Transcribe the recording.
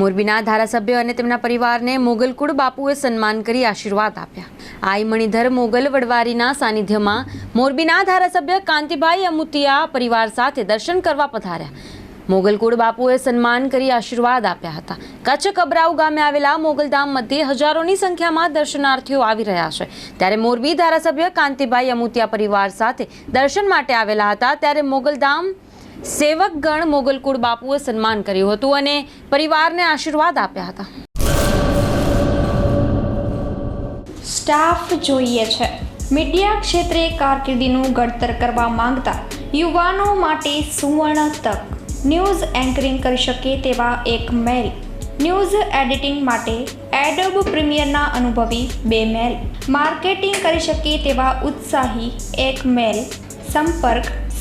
મોરબીના ધારાસભ્ય અને તેમના પરિવારને મોગલકુળ બાપુએ સન્માન કરી આશીર્વાદ આપ્યા. આઈ મણિધર મોગલ વડવારીના સાનિધ્યમાં મોરબીના ધારાસભ્ય કાંતિભાઈ અમુતિયા પરિવાર સાથે દર્શન કરવા પધાર્યા. મોગલકુળ બાપુએ સન્માન કરી આશીર્વાદ આપ્યા હતા. કચ્છ કબરાઉ ગામે આવેલા મોગલધામ મધ્યે હજારોની સંખ્યામાં દર્શનાર્થીઓ આવી રહ્યા છે. ત્યારે મોરબી ધારાસભ્ય કાંતિભાઈ અમુતિયા પરિવાર સાથે દર્શન માટે આવેલા હતા. ત્યારે મોગલધામ સેવકગણ મોગલકુળ બાપુએ સન્માન કર્યું હતું અને પરિવારને આશીર્વાદ આપ્યા હતા. સ્ટાફ જોઈએ છે. મીડિયા ક્ષેત્રે કારકિર્દીનું ઘડતર કરવા માંગતા યુવાનો માટે સુવર્ણ તક. ન્યૂઝ એન્કરિંગ કરી શકે તેવા એક મેલ. ન્યૂઝ એડિટિંગ માટે એડોબ પ્રીમિયરના અનુભવી બે મેલ. માર્કેટિંગ કરી શકે તેવા ઉત્સાહી એક મેલ. સંપર્ક